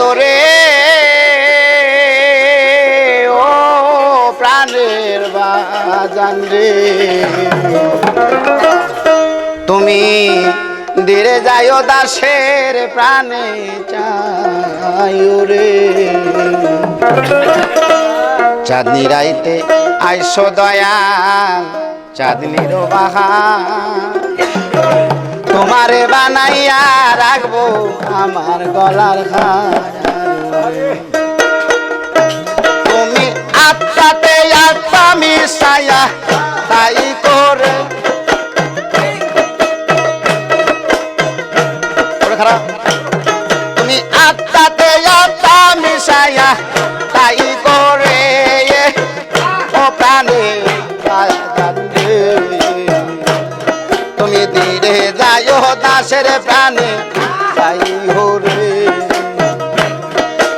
যাইও রে। ও প্রাণের বাজান রে। তুমি ধীরে যাইও দাসের প্রাণে চাইও রে। চাঁদনি রাইতে আইসো দয়াল চাঁদনির বাহার। তোমারে বানাইয়া রাখব আমার গলার হার দাসের প্রাণে। যাই রে।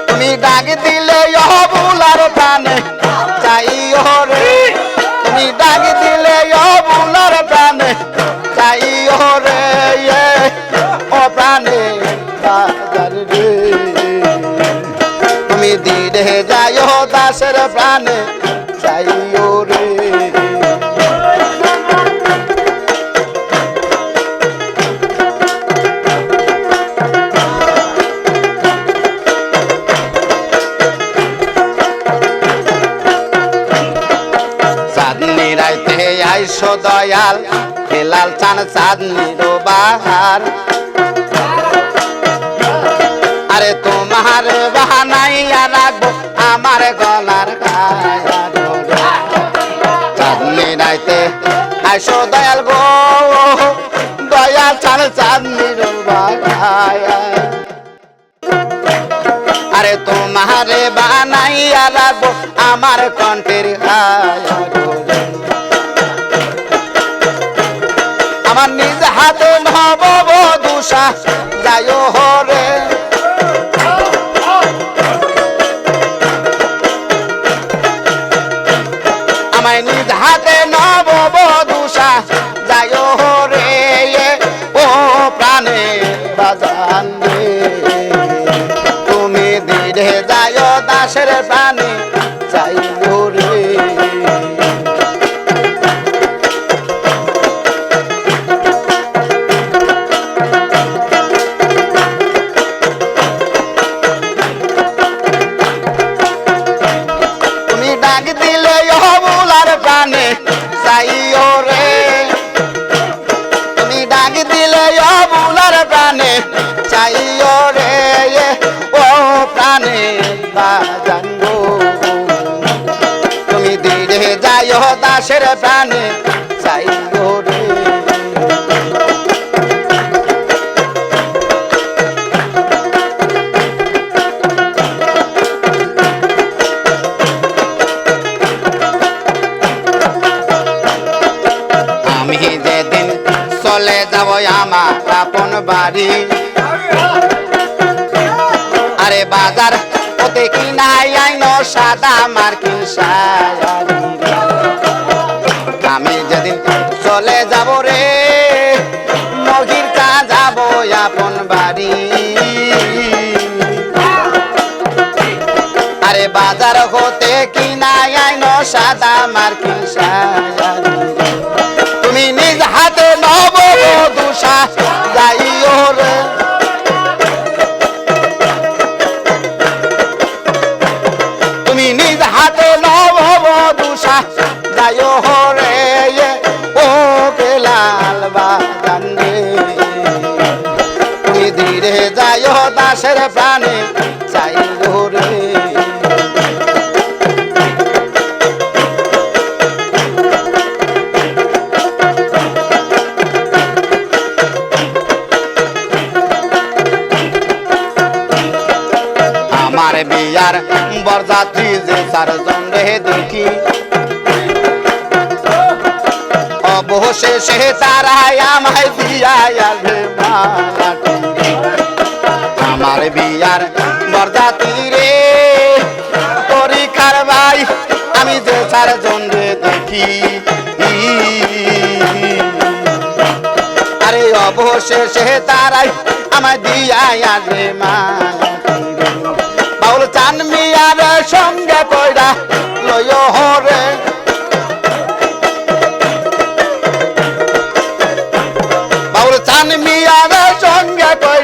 তুমি ডাক দিলে অবুলার প্রাণে। চাই রে। তুমি ডাক দিলে অবুলার প্রাণে। চাই রে এ, ও প্রাণে তুমি ধীরে যাইও দাসের প্রাণে। আইসো দয়াল হেলাল চান চাঁদনির বাহার আরে তোমার বাহানাইয়া রাখব আমার গলার। চাঁদনি রাইতে আইসো দয়াল গো, দয়াল চান বাহার আরে তোমারে বানাইয়া রাখব আমার কণ্ঠের হায়া হাতে নব দুষা যাই হরে। আমায় নিজ হাতে নব দুষা যাই হরে। ও প্রাণে বাজান তুমি ধীরে যায় দাসের প্রাণে প্রাণে চাইও রে আমি যেদিন চলে যাব বাড়ি, আরে বাজার ওতে কি নাই আইন সাদা মার্কিন শাড়ি। চলে যাব রে। নগির কা যাব আপন বাড়ি। আরে বাজার হতে কি নাই আইন সাদা মার্কিন শাড়ি যাইও দাসের প্রাণে চাইও রে আমার বিয়ার বরযাত্রী যে চারজন রে দেখি, অবশেষে তারাই আমায় দিয়াই আমার বিয়ার বরযাত্রী রে পরীক্ষার ভাই, আমি যে চারজন রে দেখি। আরে অবশেষে তারাই আমায় দিয়াই আসবে মালাটি রে। মিয়ার সঙ্গে কইরা লয় হরে। বাবুর চান মিয়ার সঙ্গে কইরা